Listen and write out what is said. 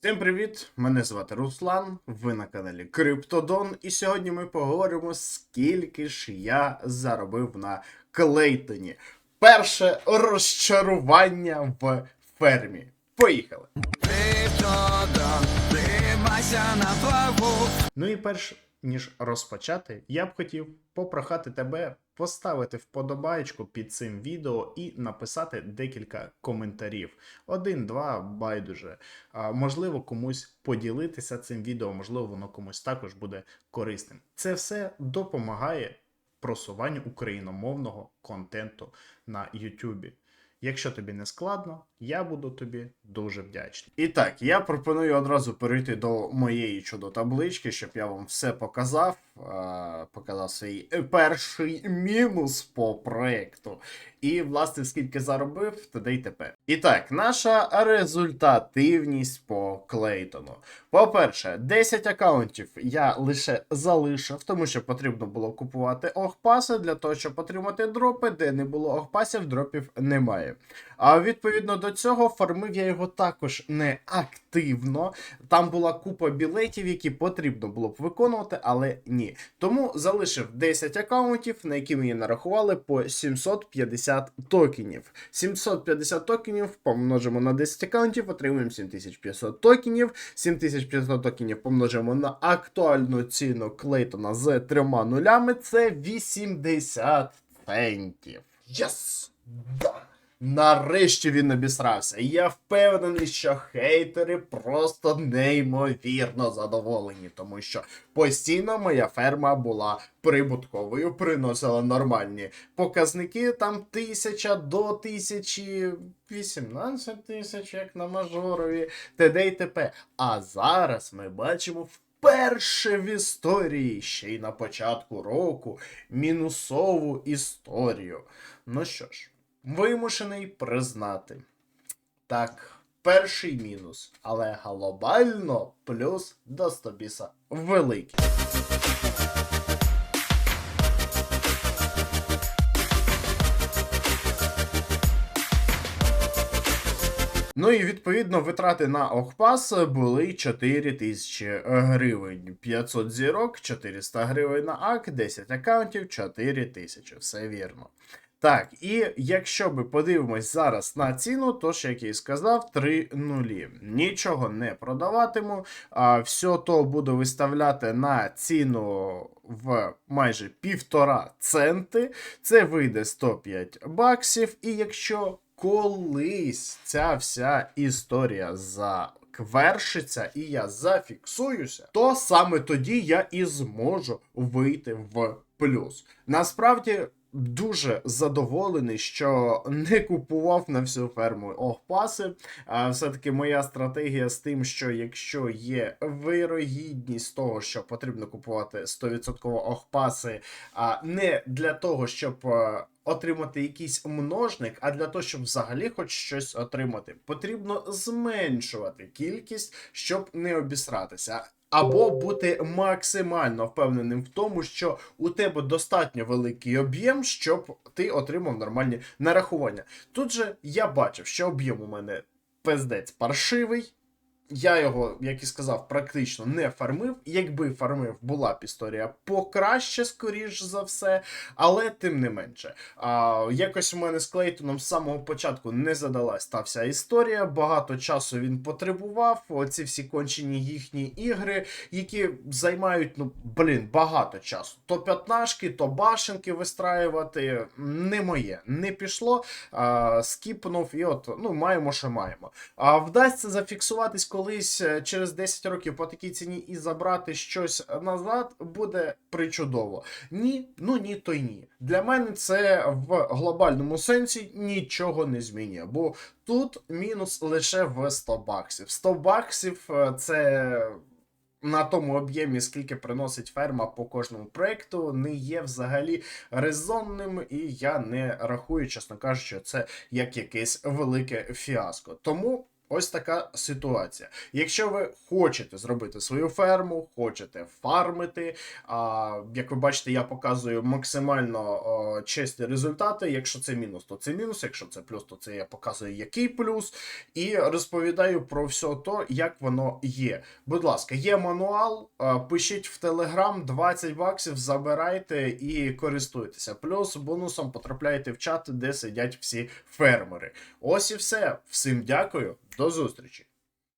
Всім привіт! Мене звати Руслан. Ви на каналі Криптодон. І сьогодні ми поговоримо, скільки ж я заробив на Клейтоні. Перше розчарування в фермі. Поїхали! Криптодон, тримайся на плаву. Ну і перш ніж розпочати, я б хотів попрохати тебе поставити вподобайку під цим відео і написати декілька коментарів. Один, два, байдуже. Можливо, комусь поділитися цим відео, можливо, воно комусь також буде корисним. Це все допомагає просуванню україномовного контенту на YouTube. Якщо тобі не складно, я буду тобі дуже вдячний. І так, я пропоную одразу перейти до моєї чудо-таблички, щоб я вам все показав. Е, Показав свій перший мінус по проекту. І, власне, скільки заробив, т.д. і т.п. І так, наша результативність по Клейтону. По-перше, 10 аккаунтів я лише залишив, тому що потрібно було купувати охпаси для того, щоб отримати дропи, де не було охпасів, дропів немає. А відповідно до цього фармив я його також не активно. Там була купа білетів, які потрібно було б виконувати, але ні. Тому залишив 10 аккаунтів, на які мені нарахували по 750 токенів. 750 токенів помножимо на 10 аккаунтів, отримуємо 7500 токенів. 7500 токенів помножимо на актуальну ціну Клейтона з трьома нулями. Це 80 центів. Єс! Да! Нарешті він обісрався. Я впевнений, що хейтери просто неймовірно задоволені, тому що постійно моя ферма була прибутковою, приносила нормальні показники, там тисяча до тисячі, 18 тисяч, як на мажорові, т.д. і т.п. А зараз ми бачимо вперше в історії, ще й на початку року, мінусову історію. Ну що ж. Вимушений признати. Так, перший мінус, але глобально плюс до Стобіса великий. Ну і відповідно витрати на Охпас були 4 тисячі гривень. 500 зірок, 400 гривень на АК, 10 аккаунтів, 4 тисячі. Все вірно. Так, і якщо ми подивимось зараз на ціну, то ж, як я і сказав, 3 нулі. Нічого не продаватиму. А все то буду виставляти на ціну в майже півтора центи. Це вийде 105 баксів. І якщо колись ця вся історія заквершиться і я зафіксуюся, то саме тоді я і зможу вийти в плюс. Насправді. Дуже задоволений, що не купував на всю ферму охпаси. А все-таки моя стратегія з тим, що якщо є вирогідність того, що потрібно купувати 100% охпаси, а не для того, щоб отримати якийсь множник, а для того, щоб взагалі хоч щось отримати, потрібно зменшувати кількість, щоб не обісратися. Або бути максимально впевненим в тому, що у тебе достатньо великий об'єм, щоб ти отримав нормальні нарахування. Тут же я бачив, що об'єм у мене пиздець паршивий. Я його, як і сказав, практично не фармив. Якби фармив, була б історія покраще, скоріш за все, але тим не менше. А, якось у мене з Клейтоном з самого початку не задалась та вся історія. Багато часу він потребував. Оці всі кончені їхні ігри, які займають, ну, блін, багато часу. То п'ятнашки, то башенки вистраювати. Не моє, не пішло. А, скіпнув, і от, ну, маємо, що маємо. А вдасться зафіксуватись колись е, через 10 років по такій ціні і забрати щось назад, буде причудово. Ні, ну ні, то й ні. Для мене це в глобальному сенсі нічого не змінює, бо тут мінус лише в 100 баксів. 100 баксів е, це. На тому об'ємі, скільки приносить ферма по кожному проекту, не є взагалі резонним, і я не рахую, чесно кажучи, це як якесь велике фіаско. Тому Ось така ситуація. Якщо ви хочете зробити свою ферму, хочете фармити, а, як ви бачите, я показую максимально о, чесні результати. Якщо це мінус, то це мінус. Якщо це плюс, то це я показую який плюс. І розповідаю про все то, як воно є. Будь ласка, є мануал, а, пишіть в Телеграм 20 баксів, забирайте і користуйтеся. Плюс бонусом потрапляєте в чат, де сидять всі фермери. Ось і все. Всім дякую, до зустрічі.